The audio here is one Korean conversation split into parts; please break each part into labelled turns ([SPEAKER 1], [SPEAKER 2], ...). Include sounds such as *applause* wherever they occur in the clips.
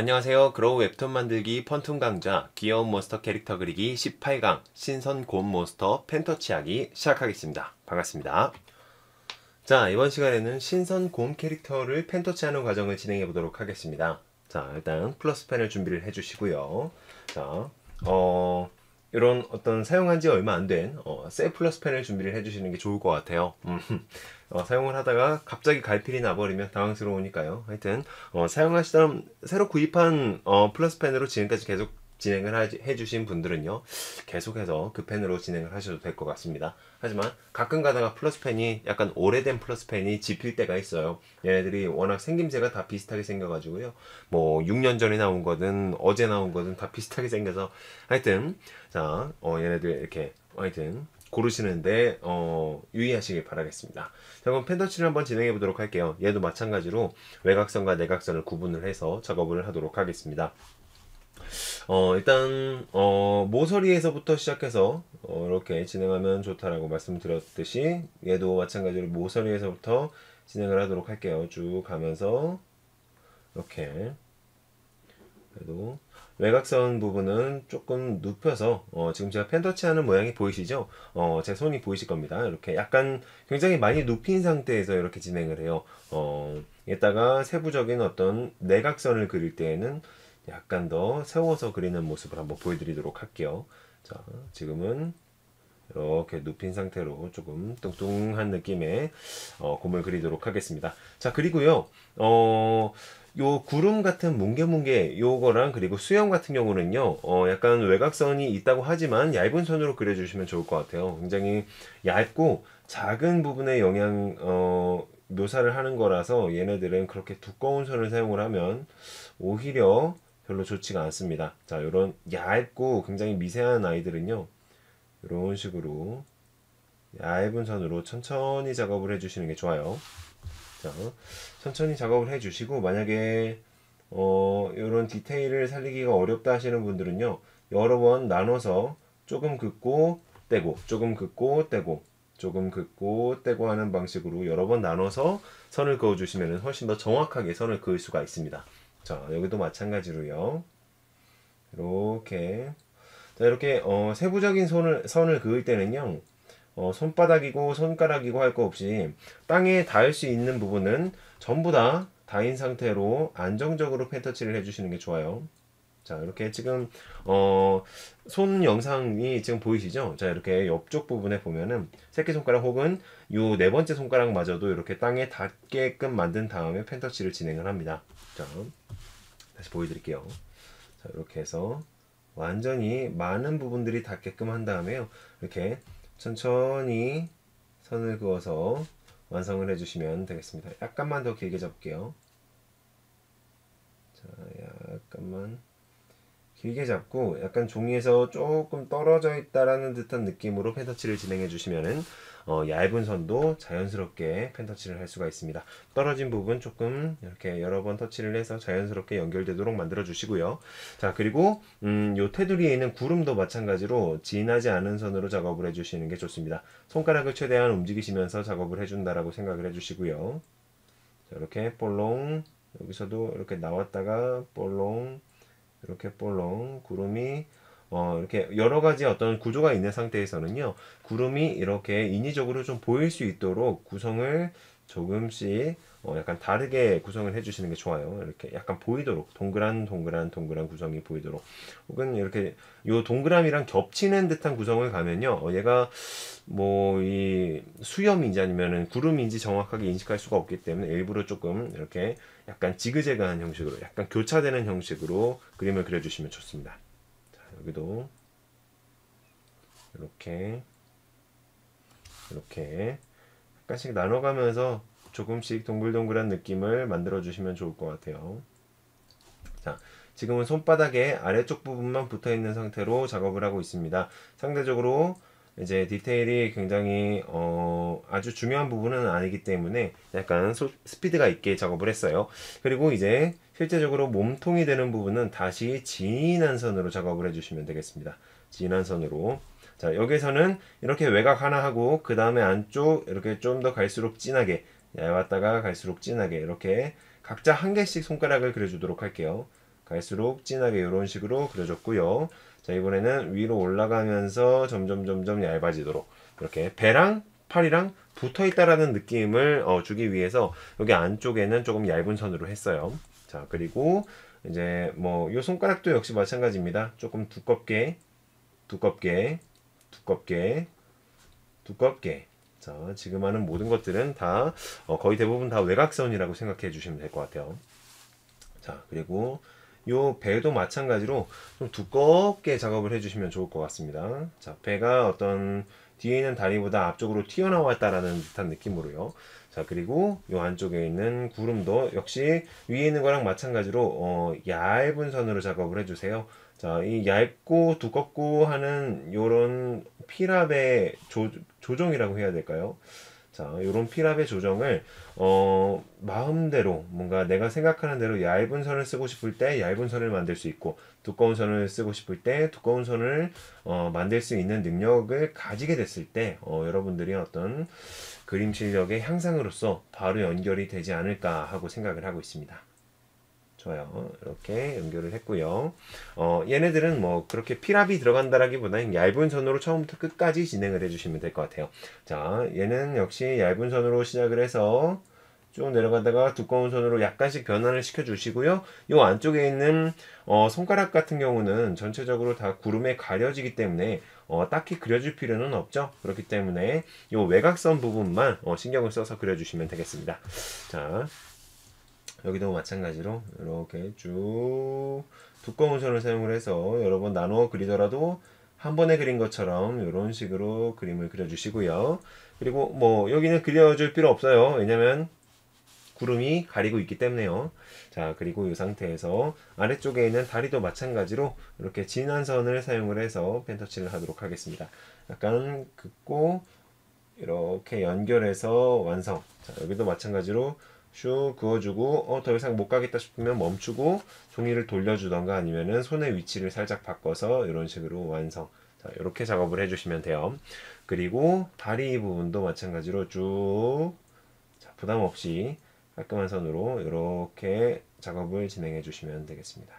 [SPEAKER 1] 안녕하세요. 그로우 웹툰 만들기 펀툰 강좌 귀여운 몬스터 캐릭터 그리기 18강 신선 곰 몬스터 펜터치 하기 시작하겠습니다. 반갑습니다. 자, 이번 시간에는 신선 곰 캐릭터를 펜터치하는 과정을 진행해 보도록 하겠습니다. 자, 일단 플러스 펜을 준비를 해 주시고요. 자, 어, 이런 어떤 사용한 지 얼마 안된 어, 셀 플러스 펜을 준비를 해주시는 게 좋을 것 같아요. 음, *laughs* 어, 사용을 하다가 갑자기 갈필이 나버리면 당황스러우니까요. 하여튼 어, 사용하시던 새로 구입한 어, 플러스 펜으로 지금까지 계속 진행을 하, 해주신 분들은요 계속해서 그 펜으로 진행을 하셔도 될 것 같습니다 하지만 가끔 가다가 플러스펜이 약간 오래된 플러스펜이 집힐 때가 있어요 얘네들이 워낙 생김새가 다 비슷하게 생겨가지고요 뭐 6년 전에 나온 거든 어제 나온 거든 다 비슷하게 생겨서 하여튼 자 어, 얘네들 이렇게 하여튼 고르시는데 어, 유의하시길 바라겠습니다. 자, 그럼 펜더치를 한번 진행해 보도록 할게요. 얘도 마찬가지로 외곽선과 내곽선을 구분을 해서 작업을 하도록 하겠습니다. 어, 일단, 어, 모서리에서부터 시작해서, 어, 이렇게 진행하면 좋다라고 말씀드렸듯이, 얘도 마찬가지로 모서리에서부터 진행을 하도록 할게요. 쭉 가면서, 이렇게. 그래도, 외곽선 부분은 조금 눕혀서, 어, 지금 제가 펜터치 하는 모양이 보이시죠? 어, 제 손이 보이실 겁니다. 이렇게 약간 굉장히 많이 눕힌 상태에서 이렇게 진행을 해요. 어, 이따가 세부적인 어떤 내각선을 그릴 때에는 약간 더 세워서 그리는 모습을 한번 보여드리도록 할게요. 자, 지금은 이렇게 눕힌 상태로 조금 뚱뚱한 느낌의 어, 곰을 그리도록 하겠습니다. 자, 그리고요, 어, 요 구름 같은 뭉게뭉게 요거랑 그리고 수염 같은 경우는요, 어, 약간 외곽선이 있다고 하지만 얇은 선으로 그려주시면 좋을 것 같아요. 굉장히 얇고 작은 부분에 영향, 어, 묘사를 하는 거라서 얘네들은 그렇게 두꺼운 선을 사용을 하면 오히려 별로 좋지가 않습니다. 자, 이런 얇고 굉장히 미세한 아이들은요. 이런 식으로 얇은 선으로 천천히 작업을 해주시는 게 좋아요. 자, 천천히 작업을 해주시고 만약에 어, 이런 디테일을 살리기가 어렵다 하시는 분들은요. 여러 번 나눠서 조금 긋고 떼고 조금 긋고 떼고 조금 긋고 떼고 하는 방식으로 여러 번 나눠서 선을 그어 주시면 훨씬 더 정확하게 선을 그을 수가 있습니다. 자, 여기도 마찬가지로요. 이렇게. 자, 이렇게, 어, 세부적인 선을, 선을 그을 때는요, 어, 손바닥이고 손가락이고 할 거 없이 땅에 닿을 수 있는 부분은 전부 다 닿인 상태로 안정적으로 펜터치를 해주시는 게 좋아요. 자, 이렇게 지금, 어, 손 영상이 지금 보이시죠? 자, 이렇게 옆쪽 부분에 보면은 새끼손가락 혹은 요 네 번째 손가락마저도 이렇게 땅에 닿게끔 만든 다음에 펜터치를 진행을 합니다. 자, 다시 보여드릴게요. 자, 이렇게 해서 완전히 많은 부분들이 닿게끔 한 다음에요. 이렇게 천천히 선을 그어서 완성을 해주시면 되겠습니다. 약간만 더 길게 잡을게요. 자, 약간만 길게 잡고 약간 종이에서 조금 떨어져 있다라는 듯한 느낌으로 펜터치를 진행해 주시면은 어, 얇은 선도 자연스럽게 펜터치를 할 수가 있습니다. 떨어진 부분 조금 이렇게 여러 번 터치를 해서 자연스럽게 연결되도록 만들어 주시고요. 자 그리고 음, 요 테두리에 있는 구름도 마찬가지로 진하지 않은 선으로 작업을 해주시는 게 좋습니다. 손가락을 최대한 움직이시면서 작업을 해준다라고 생각을 해주시고요. 자, 이렇게 볼롱 여기서도 이렇게 나왔다가 볼롱 이렇게 볼롱 구름이 어, 이렇게 여러 가지 어떤 구조가 있는 상태에서는요, 구름이 이렇게 인위적으로 좀 보일 수 있도록 구성을 조금씩 어, 약간 다르게 구성을 해주시는 게 좋아요. 이렇게 약간 보이도록 동그란 동그란 동그란 구성이 보이도록 혹은 이렇게 요 동그라미랑 겹치는 듯한 구성을 가면요, 어, 얘가 뭐 이 수염인지 아니면은 구름인지 정확하게 인식할 수가 없기 때문에 일부러 조금 이렇게 약간 지그재그한 형식으로 약간 교차되는 형식으로 그림을 그려주시면 좋습니다. 여기도 이렇게 이렇게 약간씩 나눠가면서 조금씩 동글동글한 느낌을 만들어 주시면 좋을 것 같아요 자 지금은 손바닥에 아래쪽 부분만 붙어 있는 상태로 작업을 하고 있습니다 상대적으로 이제 디테일이 굉장히 어, 아주 중요한 부분은 아니기 때문에 약간 소, 스피드가 있게 작업을 했어요. 그리고 이제 실제적으로 몸통이 되는 부분은 다시 진한 선으로 작업을 해주시면 되겠습니다. 진한 선으로. 자 여기서는 이렇게 외곽 하나 하고 그 다음에 안쪽 이렇게 좀 더 갈수록 진하게 얇았다가 갈수록 진하게 이렇게 각자 한 개씩 손가락을 그려주도록 할게요. 갈수록 진하게 이런 식으로 그려줬고요. 자 이번에는 위로 올라가면서 점점 점점 얇아지도록 이렇게 배랑 팔이랑 붙어 있다라는 느낌을 어, 주기 위해서 여기 안쪽에는 조금 얇은 선으로 했어요. 자 그리고 이제 뭐 이 손가락도 역시 마찬가지입니다. 조금 두껍게 두껍게 두껍게 두껍게 자 지금 하는 모든 것들은 다 어, 거의 대부분 다 외곽선이라고 생각해 주시면 될 것 같아요. 자 그리고 요 배도 마찬가지로 좀 두껍게 작업을 해주시면 좋을 것 같습니다. 자 배가 어떤 뒤에 있는 다리보다 앞쪽으로 튀어나왔다라는 듯한 느낌으로요. 자 그리고 요 안쪽에 있는 구름도 역시 위에 있는 거랑 마찬가지로 어, 얇은 선으로 작업을 해주세요. 자, 이 얇고 두껍고 하는 요런 피랍의 조, 조정이라고 해야 될까요? 자, 요런 피랍의 조정을 어, 마음대로 뭔가 내가 생각하는 대로 얇은 선을 쓰고 싶을 때 얇은 선을 만들 수 있고 두꺼운 선을 쓰고 싶을 때 두꺼운 선을 어, 만들 수 있는 능력을 가지게 됐을 때 어, 여러분들이 어떤 그림 실력의 향상으로서 바로 연결이 되지 않을까 하고 생각을 하고 있습니다. 좋아요. 이렇게 연결을 했고요. 어, 얘네들은 뭐 그렇게 피랍이 들어간다라기보다는 얇은 선으로 처음부터 끝까지 진행을 해주시면 될 것 같아요. 자, 얘는 역시 얇은 선으로 시작을 해서 쭉 내려가다가 두꺼운 선으로 약간씩 변환을 시켜주시고요. 이 안쪽에 있는 어, 손가락 같은 경우는 전체적으로 다 구름에 가려지기 때문에 어, 딱히 그려줄 필요는 없죠. 그렇기 때문에 이 외곽선 부분만 어, 신경을 써서 그려주시면 되겠습니다. 자, 여기도 마찬가지로 이렇게 쭉 두꺼운 선을 사용을 해서 여러 번 나누어 그리더라도 한 번에 그린 것처럼 이런 식으로 그림을 그려주시고요. 그리고 뭐 여기는 그려줄 필요 없어요. 왜냐면 구름이 가리고 있기 때문에요. 자 그리고 이 상태에서 아래쪽에 있는 다리도 마찬가지로 이렇게 진한 선을 사용을 해서 펜터칠을 하도록 하겠습니다. 약간 긋고 이렇게 연결해서 완성. 자 여기도 마찬가지로 슉 그어주고 어, 더 이상 못 가겠다 싶으면 멈추고 종이를 돌려주던가 아니면은 손의 위치를 살짝 바꿔서 이런 식으로 완성. 자 이렇게 작업을 해주시면 돼요. 그리고 다리 부분도 마찬가지로 쭉 자, 부담 없이 깔끔한 선으로 이렇게 작업을 진행해 주시면 되겠습니다.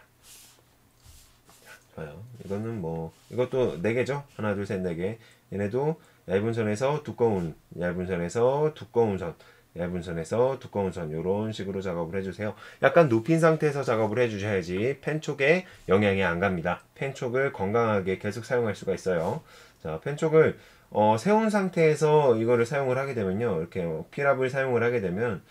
[SPEAKER 1] 자, 좋아요. 이거는 뭐 이것도 4개죠? 하나 둘 셋 4개. 얘네도 얇은 선에서 두꺼운 얇은 선에서 두꺼운 선 얇은 선에서 두꺼운 선 이런 식으로 작업을 해주세요. 약간 눕힌 상태에서 작업을 해주셔야지 펜 촉에 영향이 안 갑니다. 펜 촉을 건강하게 계속 사용할 수가 있어요. 자, 펜 촉을 어, 세운 상태에서 이거를 사용을 하게 되면요. 이렇게 피랍을 사용을 하게 되면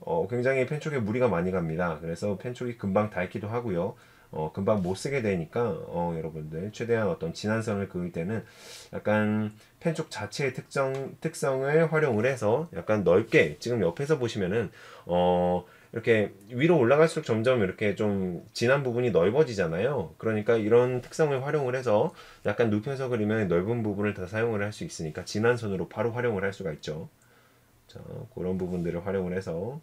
[SPEAKER 1] 어, 굉장히 펜 촉에 무리가 많이 갑니다. 그래서 펜 촉이 금방 닳기도 하고요. 어, 금방 못 쓰게 되니까 어, 여러분들 최대한 어떤 진한 선을 그을 때는 약간 펜쪽 자체의 특성 특성을 활용을 해서 약간 넓게 지금 옆에서 보시면은 어 이렇게 위로 올라갈수록 점점 이렇게 좀 진한 부분이 넓어지잖아요. 그러니까 이런 특성을 활용을 해서 약간 눕혀서 그리면 넓은 부분을 다 사용을 할 수 있으니까 진한 선으로 바로 활용을 할 수가 있죠. 자, 그런 부분들을 활용을 해서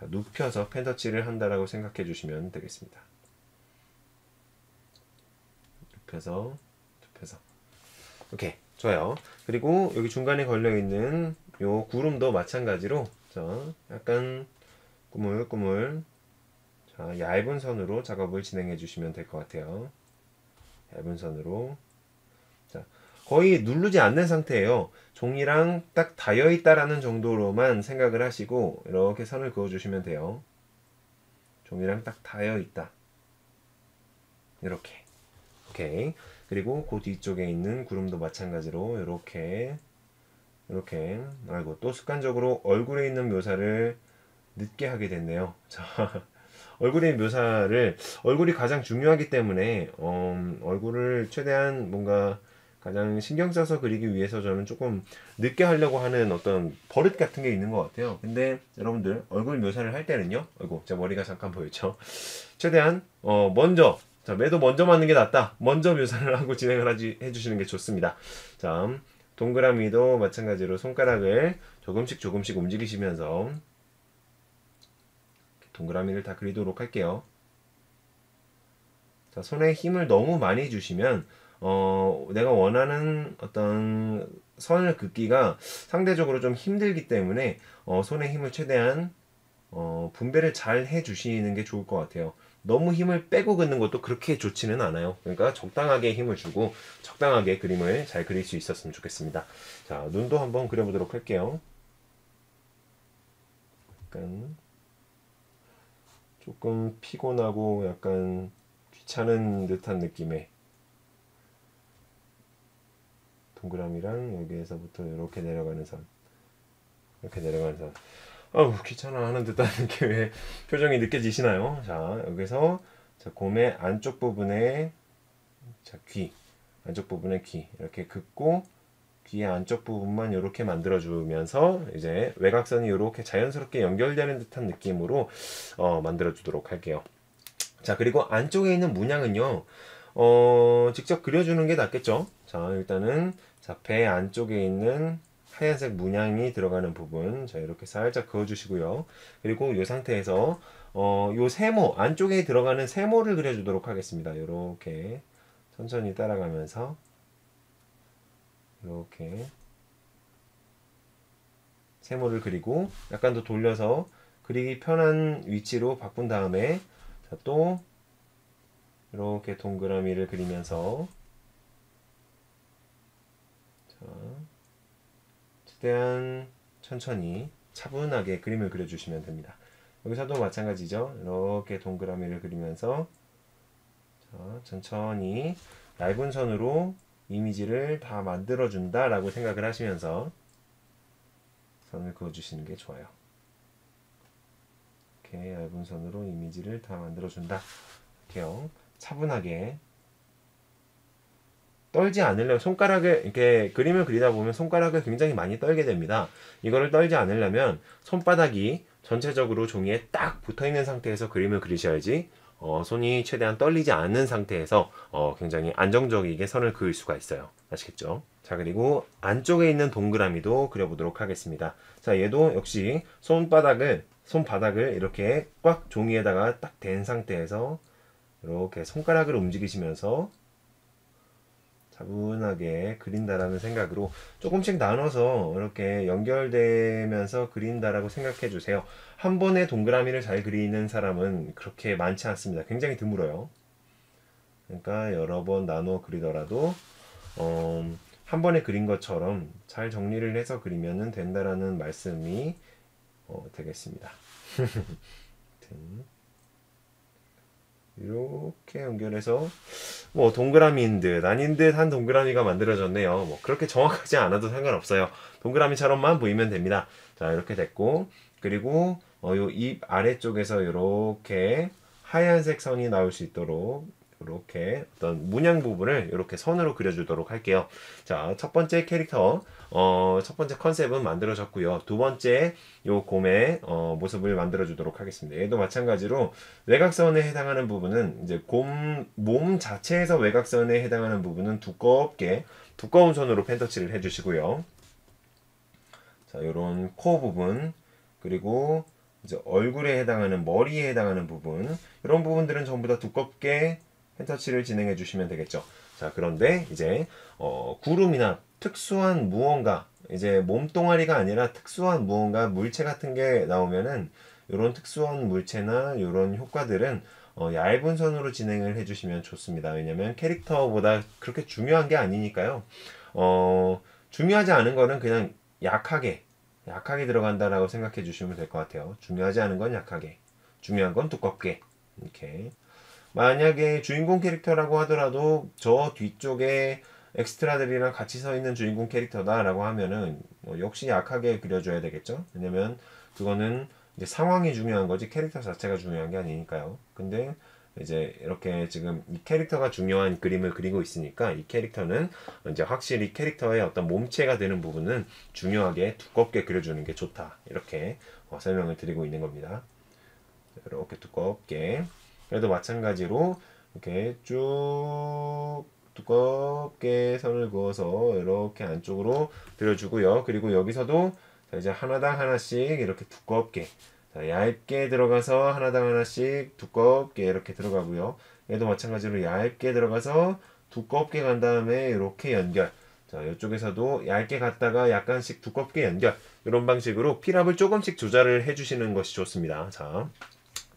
[SPEAKER 1] 자, 눕혀서 펜터치를 한다라고 생각해 주시면 되겠습니다. 눕혀서 눕혀서 오케이 좋아요. 그리고 여기 중간에 걸려있는 요 구름도 마찬가지로 자 약간 꾸물꾸물. 자 얇은 선으로 작업을 진행해 주시면 될 것 같아요. 얇은 선으로. 자 거의 누르지 않는 상태예요. 종이랑 딱 닿여 있다라는 정도로만 생각을 하시고 이렇게 선을 그어 주시면 돼요. 종이랑 딱 닿여 있다. 이렇게. 오케이. 그리고 그 뒤쪽에 있는 구름도 마찬가지로 이렇게 이렇게 아이고 또 습관적으로 얼굴에 있는 묘사를 늦게 하게 됐네요. *laughs* 자, 얼굴의 묘사를 얼굴이 가장 중요하기 때문에 어, 얼굴을 최대한 뭔가 가장 신경 써서 그리기 위해서 저는 조금 늦게 하려고 하는 어떤 버릇 같은 게 있는 것 같아요. 근데 여러분들 얼굴 묘사를 할 때는요. 아이고 제 머리가 잠깐 보였죠. 최대한 어, 먼저 자, 매도 먼저 맞는 게 낫다. 먼저 묘사를 하고 진행을 하지, 해주시는 게 좋습니다. 자, 동그라미도 마찬가지로 손가락을 조금씩 조금씩 움직이시면서 동그라미를 다 그리도록 할게요. 자, 손에 힘을 너무 많이 주시면 어, 내가 원하는 어떤 선을 긋기가 상대적으로 좀 힘들기 때문에 어, 손에 힘을 최대한 어, 분배를 잘 해주시는 게 좋을 것 같아요. 너무 힘을 빼고 긋는 것도 그렇게 좋지는 않아요. 그러니까 적당하게 힘을 주고 적당하게 그림을 잘 그릴 수 있었으면 좋겠습니다. 자, 눈도 한번 그려보도록 할게요. 약간 조금 피곤하고 약간 귀찮은 듯한 느낌의 동그라미랑 여기에서부터 이렇게 내려가는 선 이렇게 내려가는 선 아우 귀찮아 하는 듯한 *laughs* 느낌의 표정이 느껴지시나요? 자 여기서 자 곰의 안쪽 부분에 자 귀 안쪽 부분에 귀 이렇게 긋고 귀의 안쪽 부분만 이렇게 만들어주면서 이제 외곽선이 이렇게 자연스럽게 연결되는 듯한 느낌으로 어, 만들어주도록 할게요. 자 그리고 안쪽에 있는 문양은요 어, 직접 그려주는 게 낫겠죠. 자 일단은 자, 배 안쪽에 있는 하얀색 문양이 들어가는 부분 자 이렇게 살짝 그어주시고요. 그리고 이 상태에서 어, 요 세모 안쪽에 들어가는 세모를 그려주도록 하겠습니다. 이렇게 천천히 따라가면서 이렇게 세모를 그리고 약간 더 돌려서 그리기 편한 위치로 바꾼 다음에 자, 또 이렇게 동그라미를 그리면서 자, 최대한 천천히 차분하게 그림을 그려주시면 됩니다. 여기서도 마찬가지죠. 이렇게 동그라미를 그리면서 자, 천천히 얇은 선으로 이미지를 다 만들어준다 라고 생각을 하시면서 선을 그어주시는 게 좋아요. 이렇게 얇은 선으로 이미지를 다 만들어준다. 이렇게요. 차분하게 떨지 않으려면 손가락을 이렇게 그림을 그리다 보면 손가락을 굉장히 많이 떨게 됩니다. 이거를 떨지 않으려면 손바닥이 전체적으로 종이에 딱 붙어 있는 상태에서 그림을 그리셔야지 어, 손이 최대한 떨리지 않는 상태에서 어, 굉장히 안정적이게 선을 그을 수가 있어요. 아시겠죠? 자 그리고 안쪽에 있는 동그라미도 그려보도록 하겠습니다. 자 얘도 역시 손바닥을 손바닥을 이렇게 꽉 종이에다가 딱 댄 상태에서 이렇게 손가락을 움직이시면서 차분하게 그린다라는 생각으로 조금씩 나눠서 이렇게 연결되면서 그린다라고 생각해 주세요. 한 번에 동그라미를 잘 그리는 사람은 그렇게 많지 않습니다. 굉장히 드물어요. 그러니까 여러 번 나눠 그리더라도 어, 한 번에 그린 것처럼 잘 정리를 해서 그리면 된다라는 말씀이 어, 되겠습니다. *laughs* 이렇게 연결해서 뭐 동그라미인 듯 아닌 듯 한 동그라미가 만들어졌네요. 뭐 그렇게 정확하지 않아도 상관없어요. 동그라미처럼만 보이면 됩니다. 자 이렇게 됐고 그리고 어, 요입 아래쪽에서 이렇게 하얀색 선이 나올 수 있도록 이렇게 어떤 문양 부분을 이렇게 선으로 그려주도록 할게요. 자, 첫 번째 캐릭터, 어, 첫 번째 컨셉은 만들어졌고요. 두 번째 요 곰의 어, 모습을 만들어주도록 하겠습니다. 얘도 마찬가지로 외곽선에 해당하는 부분은 이제 곰 몸 자체에서 외곽선에 해당하는 부분은 두껍게 두꺼운 선으로 펜터칠을 해주시고요. 자, 요런 코 부분 그리고 이제 얼굴에 해당하는 머리에 해당하는 부분 이런 부분들은 전부 다 두껍게 펜터치를 진행해 주시면 되겠죠. 자, 그런데 이제 어, 구름이나 특수한 무언가 이제 몸뚱아리가 아니라 특수한 무언가 물체 같은 게 나오면은 이런 특수한 물체나 이런 효과들은 어, 얇은 선으로 진행을 해주시면 좋습니다. 왜냐면 캐릭터보다 그렇게 중요한 게 아니니까요. 어, 중요하지 않은 거는 그냥 약하게 약하게 들어간다라고 생각해 주시면 될 것 같아요. 중요하지 않은 건 약하게, 중요한 건 두껍게 이렇게. 만약에 주인공 캐릭터라고 하더라도 저 뒤쪽에 엑스트라들이랑 같이 서 있는 주인공 캐릭터다라고 하면은 뭐 역시 약하게 그려줘야 되겠죠. 왜냐면 그거는 이제 상황이 중요한 거지 캐릭터 자체가 중요한 게 아니니까요. 근데 이제 이렇게 지금 이 캐릭터가 중요한 그림을 그리고 있으니까 이 캐릭터는 이제 확실히 캐릭터의 어떤 몸체가 되는 부분은 중요하게 두껍게 그려주는 게 좋다. 이렇게 어, 설명을 드리고 있는 겁니다. 이렇게 두껍게 그래도 마찬가지로 이렇게 쭉 두껍게 선을 그어서 이렇게 안쪽으로 들어주고요. 그리고 여기서도 이제 하나당 하나씩 이렇게 두껍게 자, 얇게 들어가서 하나당 하나씩 두껍게 이렇게 들어가고요. 얘도 마찬가지로 얇게 들어가서 두껍게 간 다음에 이렇게 연결. 자, 이쪽에서도 얇게 갔다가 약간씩 두껍게 연결. 이런 방식으로 피랍을 조금씩 조절을 해주시는 것이 좋습니다. 자,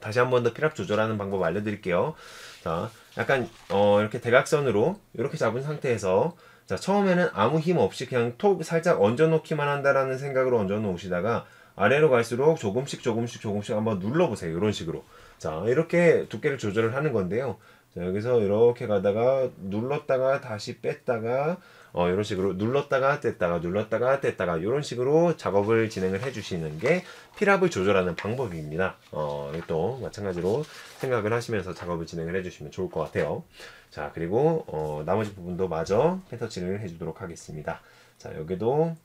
[SPEAKER 1] 다시 한 번더 필압 조절하는 방법 알려드릴게요. 자, 약간 어, 이렇게 대각선으로 이렇게 잡은 상태에서 자 처음에는 아무 힘 없이 그냥 톡 살짝 얹어 놓기만 한다라는 생각으로 얹어 놓으시다가 아래로 갈수록 조금씩 조금씩 조금씩 한번 눌러보세요. 이런 식으로. 자 이렇게 두께를 조절을 하는 건데요. 자 여기서 이렇게 가다가 눌렀다가 다시 뺐다가 어, 이런 식으로 눌렀다가 뗐다가 눌렀다가 뗐다가 이런 식으로 작업을 진행을 해주시는 게 필압을 조절하는 방법입니다. 어, 또 마찬가지로 생각을 하시면서 작업을 진행을 해주시면 좋을 것 같아요. 자 그리고 어, 나머지 부분도 마저 펜터치를 해주도록 하겠습니다. 자 여기도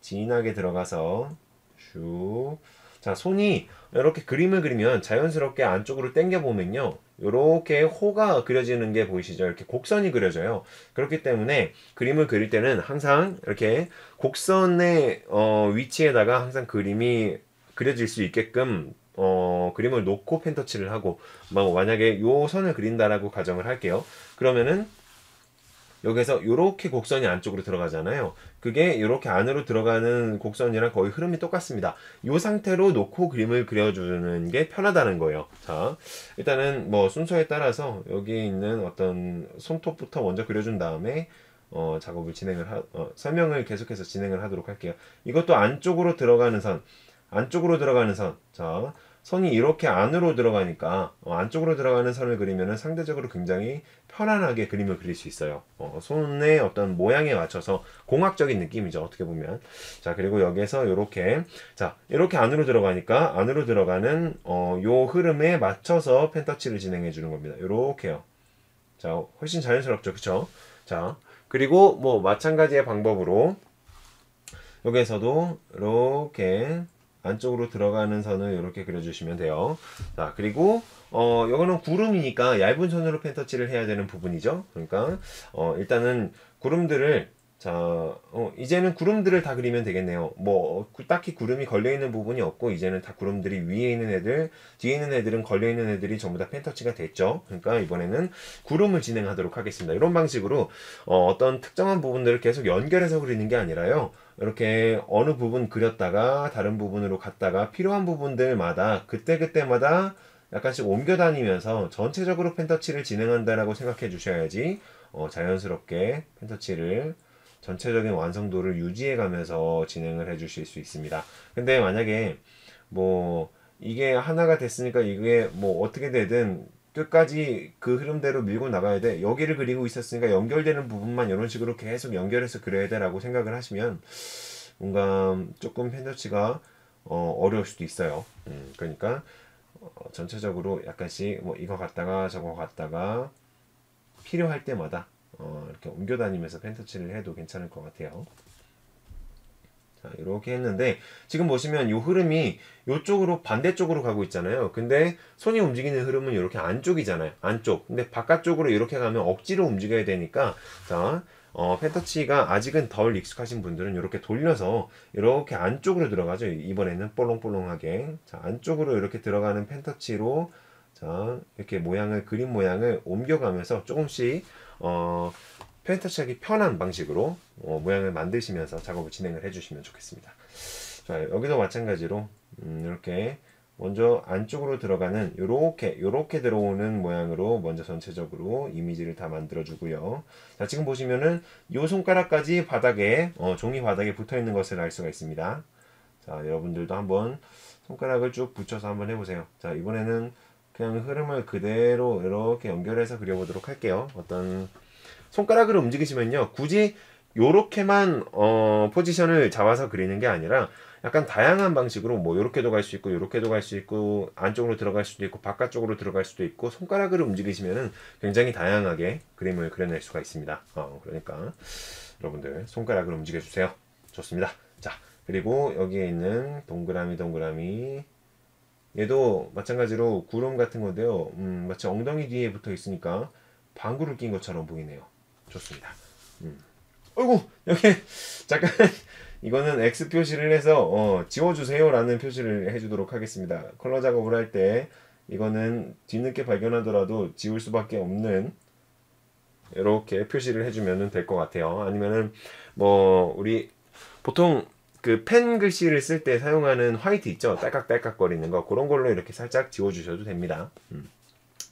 [SPEAKER 1] 진하게 들어가서 슉. 자 손이 이렇게 그림을 그리면 자연스럽게 안쪽으로 당겨 보면요. 이렇게 호가 그려지는 게 보이시죠? 이렇게 곡선이 그려져요. 그렇기 때문에 그림을 그릴 때는 항상 이렇게 곡선의 어, 위치에다가 항상 그림이 그려질 수 있게끔 어, 그림을 놓고 펜터치를 하고 뭐 만약에 요 선을 그린다라고 가정을 할게요. 그러면은 여기서 이렇게 곡선이 안쪽으로 들어가잖아요. 그게 이렇게 안으로 들어가는 곡선이랑 거의 흐름이 똑같습니다. 이 상태로 놓고 그림을 그려주는 게 편하다는 거예요. 자, 일단은 뭐 순서에 따라서 여기에 있는 어떤 손톱부터 먼저 그려준 다음에 어, 작업을 진행을 하, 어, 설명을 계속해서 진행을 하도록 할게요. 이것도 안쪽으로 들어가는 선, 안쪽으로 들어가는 선. 자, 선이 이렇게 안으로 들어가니까 어, 안쪽으로 들어가는 선을 그리면 상대적으로 굉장히 편안하게 그림을 그릴 수 있어요. 어, 손의 어떤 모양에 맞춰서 공학적인 느낌이죠. 어떻게 보면. 자, 그리고 여기에서 이렇게 자, 이렇게 안으로 들어가니까 안으로 들어가는 어, 요 흐름에 맞춰서 펜터치를 진행해 주는 겁니다. 이렇게요. 자, 훨씬 자연스럽죠. 그쵸? 자, 그리고 뭐 마찬가지의 방법으로 여기에서도 이렇게 안쪽으로 들어가는 선을 이렇게 그려주시면 돼요. 자, 그리고 어, 이거는 구름이니까 얇은 선으로 펜터치를 해야 되는 부분이죠. 그러니까 어, 일단은 구름들을 자, 어, 이제는 구름들을 다 그리면 되겠네요. 뭐, 딱히 구름이 걸려있는 부분이 없고, 이제는 다 구름들이 위에 있는 애들, 뒤에 있는 애들은 걸려있는 애들이 전부 다 펜터치가 됐죠. 그러니까 이번에는 구름을 진행하도록 하겠습니다. 이런 방식으로, 어, 어떤 특정한 부분들을 계속 연결해서 그리는 게 아니라요. 이렇게 어느 부분 그렸다가 다른 부분으로 갔다가 필요한 부분들마다 그때그때마다 약간씩 옮겨 다니면서 전체적으로 펜터치를 진행한다라고 생각해 주셔야지 어, 자연스럽게 펜터치를 전체적인 완성도를 유지해 가면서 진행을 해 주실 수 있습니다. 근데 만약에 뭐 이게 하나가 됐으니까 이게 뭐 어떻게 되든 끝까지 그 흐름대로 밀고 나가야 돼. 여기를 그리고 있었으니까 연결되는 부분만 이런 식으로 계속 연결해서 그려야 돼라고 생각을 하시면 뭔가 조금 펜더치가 어, 어려울 수도 있어요. 음, 그러니까 어, 전체적으로 약간씩 뭐 이거 갖다가 저거 갖다가 필요할 때마다 어, 이렇게 옮겨 다니면서 펜터치를 해도 괜찮을 것 같아요. 자, 이렇게 했는데 지금 보시면 이 흐름이 이쪽으로 반대쪽으로 가고 있잖아요. 근데 손이 움직이는 흐름은 이렇게 안쪽이잖아요. 안쪽. 근데 바깥쪽으로 이렇게 가면 억지로 움직여야 되니까 자, 어, 펜터치가 아직은 덜 익숙하신 분들은 이렇게 돌려서 이렇게 안쪽으로 들어가죠. 이번에는 볼롱볼롱하게. 자, 안쪽으로 이렇게 들어가는 펜터치로 자, 이렇게 모양을 그림 모양을 옮겨가면서 조금씩 어, 펜터치하기 편한 방식으로 어, 모양을 만드시면서 작업을 진행을 해주시면 좋겠습니다. 자, 여기도 마찬가지로 음, 이렇게 먼저 안쪽으로 들어가는 요렇게 요렇게 들어오는 모양으로 먼저 전체적으로 이미지를 다 만들어 주고요. 자, 지금 보시면은 요 손가락까지 바닥에 어, 종이 바닥에 붙어 있는 것을 알 수가 있습니다. 자, 여러분들도 한번 손가락을 쭉 붙여서 한번 해보세요. 자, 이번에는 그냥 흐름을 그대로 이렇게 연결해서 그려보도록 할게요. 어떤 손가락으로 움직이시면요. 굳이 요렇게만 어, 포지션을 잡아서 그리는 게 아니라 약간 다양한 방식으로 뭐 요렇게도 갈 수 있고 요렇게도 갈 수 있고 안쪽으로 들어갈 수도 있고 바깥쪽으로 들어갈 수도 있고 손가락으로 움직이시면은 굉장히 다양하게 그림을 그려낼 수가 있습니다. 어, 그러니까 여러분들 손가락으로 움직여 주세요. 좋습니다. 자 그리고 여기에 있는 동그라미 동그라미 얘도 마찬가지로 구름 같은 건데요. 음, 마치 엉덩이 뒤에 붙어 있으니까 방구를 낀 것처럼 보이네요. 좋습니다. 음. 어이구 여기 잠깐 *laughs* 이거는 X 표시를 해서 어, 지워주세요라는 표시를 해주도록 하겠습니다. 컬러 작업을 할 때 이거는 뒤늦게 발견하더라도 지울 수밖에 없는 이렇게 표시를 해주면 될 것 같아요. 아니면은 뭐 우리 보통 그 펜 글씨를 쓸 때 사용하는 화이트 있죠? 딸깍딸깍 거리는 거 그런 걸로 이렇게 살짝 지워주셔도 됩니다. 음.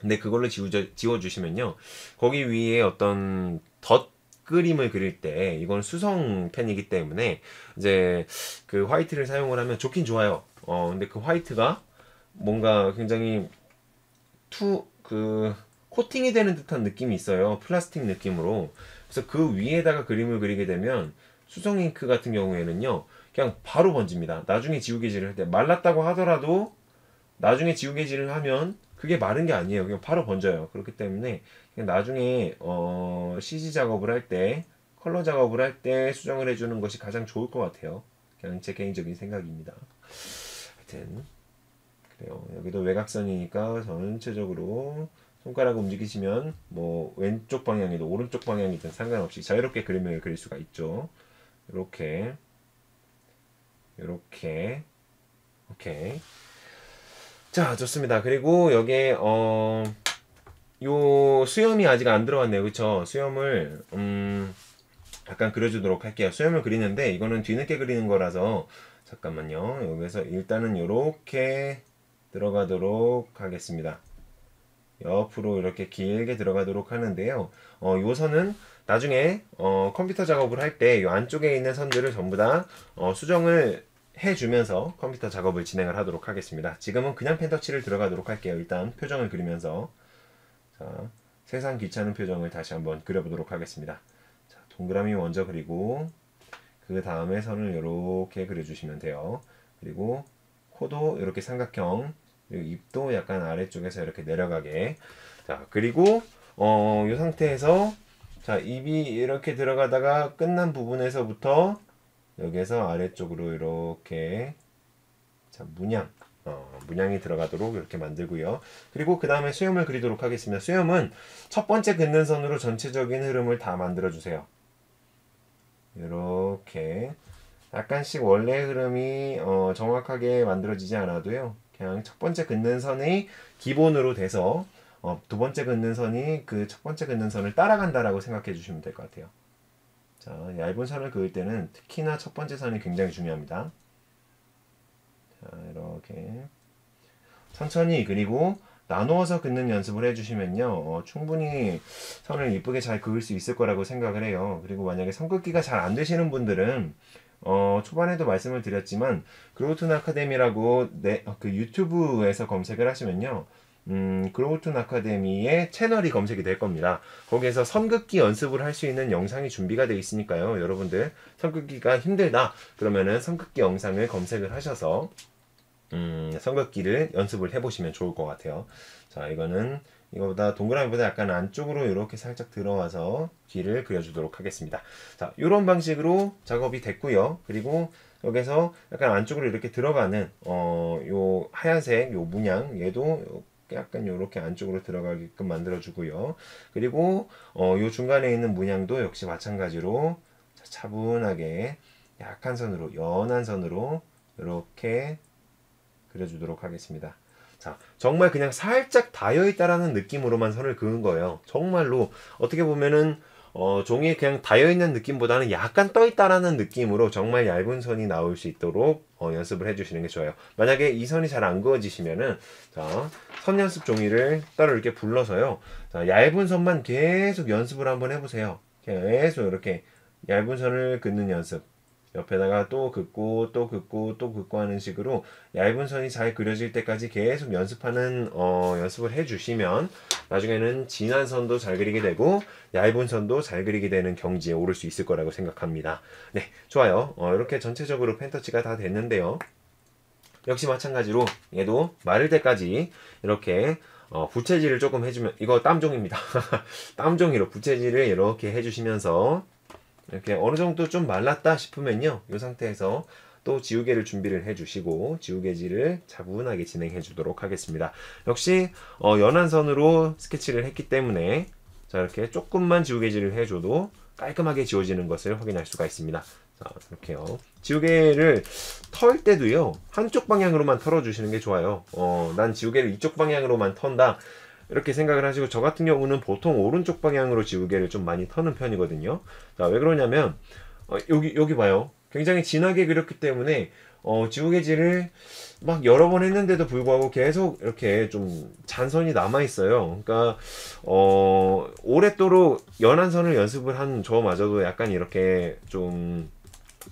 [SPEAKER 1] 근데 그걸로 지워져, 지워주시면요. 거기 위에 어떤 덧 그림을 그릴 때 이건 수성 펜이기 때문에 이제 그 화이트를 사용을 하면 좋긴 좋아요. 어 근데 그 화이트가 뭔가 굉장히 투 그 코팅이 되는 듯한 느낌이 있어요. 플라스틱 느낌으로. 그래서 그 위에다가 그림을 그리게 되면 수성 잉크 같은 경우에는요. 그냥 바로 번집니다. 나중에 지우개질을 할 때 말랐다고 하더라도 나중에 지우개질을 하면 그게 마른 게 아니에요. 그냥 바로 번져요. 그렇기 때문에 나중에 어, CG 작업을 할 때, 컬러 작업을 할 때 수정을 해주는 것이 가장 좋을 것 같아요. 그냥 제 개인적인 생각입니다. 하여튼 그래요. 여기도 외곽선이니까 전체적으로 손가락 움직이시면 뭐 왼쪽 방향이든 오른쪽 방향이든 상관없이 자유롭게 그림을 그릴 수가 있죠. 이렇게 이렇게 오케이. 자 좋습니다. 그리고 여기에 어. 요 수염이 아직 안 들어왔네요. 그쵸? 수염을 음 약간 그려주도록 할게요. 수염을 그리는데 이거는 뒤늦게 그리는 거라서 잠깐만요. 여기서 일단은 이렇게 들어가도록 하겠습니다. 옆으로 이렇게 길게 들어가도록 하는데요. 어, 요 선은 나중에 어, 컴퓨터 작업을 할때이 안쪽에 있는 선들을 전부 다 어, 수정을 해주면서 컴퓨터 작업을 진행을 하도록 하겠습니다. 지금은 그냥 펜터치를 들어가도록 할게요. 일단 표정을 그리면서 자, 세상 귀찮은 표정을 다시 한번 그려보도록 하겠습니다. 자, 동그라미 먼저 그리고 그 다음에 선을 이렇게 그려주시면 돼요. 그리고 코도 이렇게 삼각형, 그리고 입도 약간 아래쪽에서 이렇게 내려가게. 자, 그리고 어, 이 상태에서 자, 입이 이렇게 들어가다가 끝난 부분에서부터 여기에서 아래쪽으로 이렇게 자, 문양 어, 문양이 들어가도록 이렇게 만들고요. 그리고 그 다음에 수염을 그리도록 하겠습니다. 수염은 첫 번째 긋는 선으로 전체적인 흐름을 다 만들어 주세요. 이렇게 약간씩 원래 흐름이 어, 정확하게 만들어지지 않아도요. 그냥 첫 번째 긋는 선이 기본으로 돼서 어, 두 번째 긋는 선이 그 첫 번째 긋는 선을 따라간다라고 생각해 주시면 될 것 같아요. 자, 얇은 선을 그을 때는 특히나 첫 번째 선이 굉장히 중요합니다. 자, 이렇게. 천천히 그리고 나누어서 긋는 연습을 해주시면요. 어, 충분히 선을 이쁘게 잘 그을 수 있을 거라고 생각을 해요. 그리고 만약에 선 긋기가 잘 안 되시는 분들은 어, 초반에도 말씀을 드렸지만 그로우툰 아카데미라고 내, 어, 그 유튜브에서 검색을 하시면요 음, 그로우툰 아카데미의 채널이 검색이 될 겁니다. 거기에서 선긋기 연습을 할 수 있는 영상이 준비가 되어 있으니까요. 여러분들 선긋기가 힘들다 그러면은 선긋기 영상을 검색을 하셔서 음, 선긋기를 연습을 해보시면 좋을 것 같아요. 자, 이거는 이거보다 동그라미보다 약간 안쪽으로 이렇게 살짝 들어와서 귀를 그려주도록 하겠습니다. 자, 이런 방식으로 작업이 됐고요. 그리고 여기서 약간 안쪽으로 이렇게 들어가는 어, 요 하얀색 요 문양 얘도 약간 이렇게 안쪽으로 들어가게끔 만들어 주고요. 그리고 어, 요 중간에 있는 문양도 역시 마찬가지로 차분하게 약한 선으로 연한 선으로 이렇게 그려주도록 하겠습니다. 자, 정말 그냥 살짝 닿여있다라는 느낌으로만 선을 그은 거예요. 정말로 어떻게 보면은 어, 종이에 그냥 닿여있는 느낌보다는 약간 떠있다라는 느낌으로 정말 얇은 선이 나올 수 있도록 어, 연습을 해주시는 게 좋아요. 만약에 이 선이 잘 안 그어지시면은 자, 선 연습 종이를 따로 이렇게 불러서요. 자, 얇은 선만 계속 연습을 한번 해보세요. 계속 이렇게 얇은 선을 긋는 연습. 옆에다가 또 긋고 또 긋고 또 긋고 하는 식으로 얇은 선이 잘 그려질 때까지 계속 연습하는 어, 연습을 해주시면 나중에는 진한 선도 잘 그리게 되고 얇은 선도 잘 그리게 되는 경지에 오를 수 있을 거라고 생각합니다. 네, 좋아요. 어, 이렇게 전체적으로 펜터치가 다 됐는데요. 역시 마찬가지로 얘도 마를 때까지 이렇게 어, 부채질을 조금 해주면 이거 땀종입니다. *laughs* 땀종이로 부채질을 이렇게 해주시면서 이렇게 어느 정도 좀 말랐다 싶으면요. 이 상태에서 또 지우개를 준비를 해주시고 지우개질을 차분하게 진행해 주도록 하겠습니다. 역시 어, 연한 선으로 스케치를 했기 때문에 자 이렇게 조금만 지우개질을 해줘도 깔끔하게 지워지는 것을 확인할 수가 있습니다. 자 이렇게요. 지우개를 털 때도요 한쪽 방향으로만 털어주시는 게 좋아요. 어, 난 지우개를 이쪽 방향으로만 턴다. 이렇게 생각을 하시고 저 같은 경우는 보통 오른쪽 방향으로 지우개를 좀 많이 터는 편이거든요. 자, 왜 그러냐면 어, 여기 여기 봐요. 굉장히 진하게 그렸기 때문에 어, 지우개질을 막 여러 번 했는데도 불구하고 계속 이렇게 좀 잔선이 남아 있어요. 그러니까 어, 오랫도록 연한 선을 연습을 한 저마저도 약간 이렇게 좀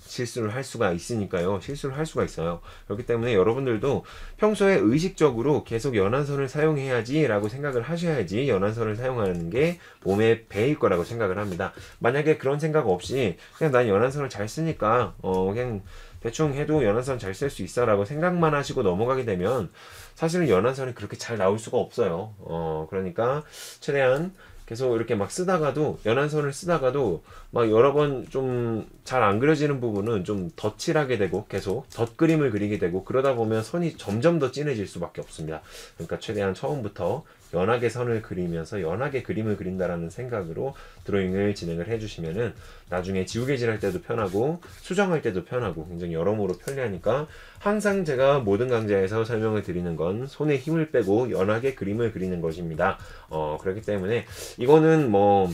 [SPEAKER 1] 실수를 할 수가 있으니까요. 실수를 할 수가 있어요. 그렇기 때문에 여러분들도 평소에 의식적으로 계속 연한선을 사용해야지 라고 생각을 하셔야지 연한선을 사용하는 게 몸에 배일 거라고 생각을 합니다. 만약에 그런 생각 없이 그냥 난 연한선을 잘 쓰니까 어 그냥 대충 해도 연한선 잘 쓸 수 있어 라고 생각만 하시고 넘어가게 되면 사실은 연한선이 그렇게 잘 나올 수가 없어요. 어 그러니까 최대한 계속 이렇게 막 쓰다가도 연한선을 쓰다가도 막 여러 번 좀 잘 안 그려지는 부분은 좀 덧칠하게 되고 계속 덧그림을 그리게 되고 그러다 보면 선이 점점 더 진해질 수밖에 없습니다. 그러니까 최대한 처음부터 연하게 선을 그리면서 연하게 그림을 그린다라는 생각으로 드로잉을 진행을 해주시면은 나중에 지우개질 할 때도 편하고 수정할 때도 편하고 굉장히 여러모로 편리하니까 항상 제가 모든 강좌에서 설명을 드리는 건 손에 힘을 빼고 연하게 그림을 그리는 것입니다. 어, 그렇기 때문에 이거는 뭐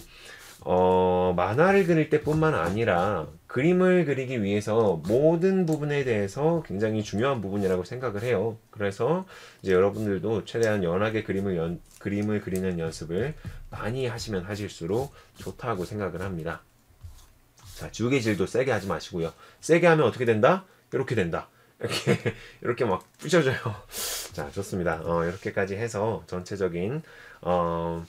[SPEAKER 1] 어, 만화를 그릴 때뿐만 아니라 그림을 그리기 위해서 모든 부분에 대해서 굉장히 중요한 부분이라고 생각을 해요. 그래서 이제 여러분들도 최대한 연하게 그림을 연, 그림을 그리는 연습을 많이 하시면 하실수록 좋다고 생각을 합니다. 자, 지우개질도 세게 하지 마시고요. 세게 하면 어떻게 된다? 이렇게 된다. 이렇게 *laughs* 이렇게 막 부셔져요. *laughs* 자, 좋습니다. 어, 이렇게까지 해서 전체적인 어,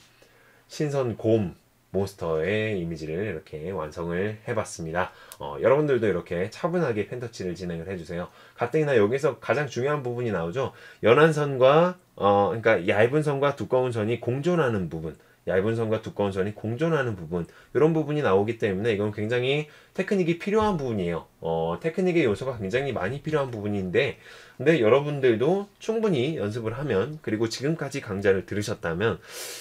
[SPEAKER 1] 신선 곰 몬스터의 이미지를 이렇게 완성을 해봤습니다. 어, 여러분들도 이렇게 차분하게 펜터치를 진행을 해주세요. 가뜩이나 여기서 가장 중요한 부분이 나오죠. 연한 선과 어, 그러니까 얇은 선과 두꺼운 선이 공존하는 부분. 얇은 선과 두꺼운 선이 공존하는 부분 이런 부분이 나오기 때문에 이건 굉장히 테크닉이 필요한 부분이에요 어, 테크닉의 요소가 굉장히 많이 필요한 부분인데 근데 여러분들도 충분히 연습을 하면 그리고 지금까지 강좌를 들으셨다면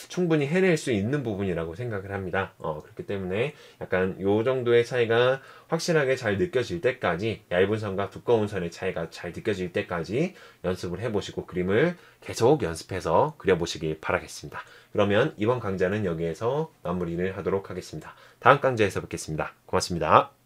[SPEAKER 1] 충분히 해낼 수 있는 부분이라고 생각을 합니다 어, 그렇기 때문에 약간 요 정도의 차이가 확실하게 잘 느껴질 때까지 얇은 선과 두꺼운 선의 차이가 잘 느껴질 때까지 연습을 해보시고 그림을 계속 연습해서 그려보시길 바라겠습니다 그러면 이번 강좌는 여기에서 마무리를 하도록 하겠습니다. 다음 강좌에서 뵙겠습니다. 고맙습니다.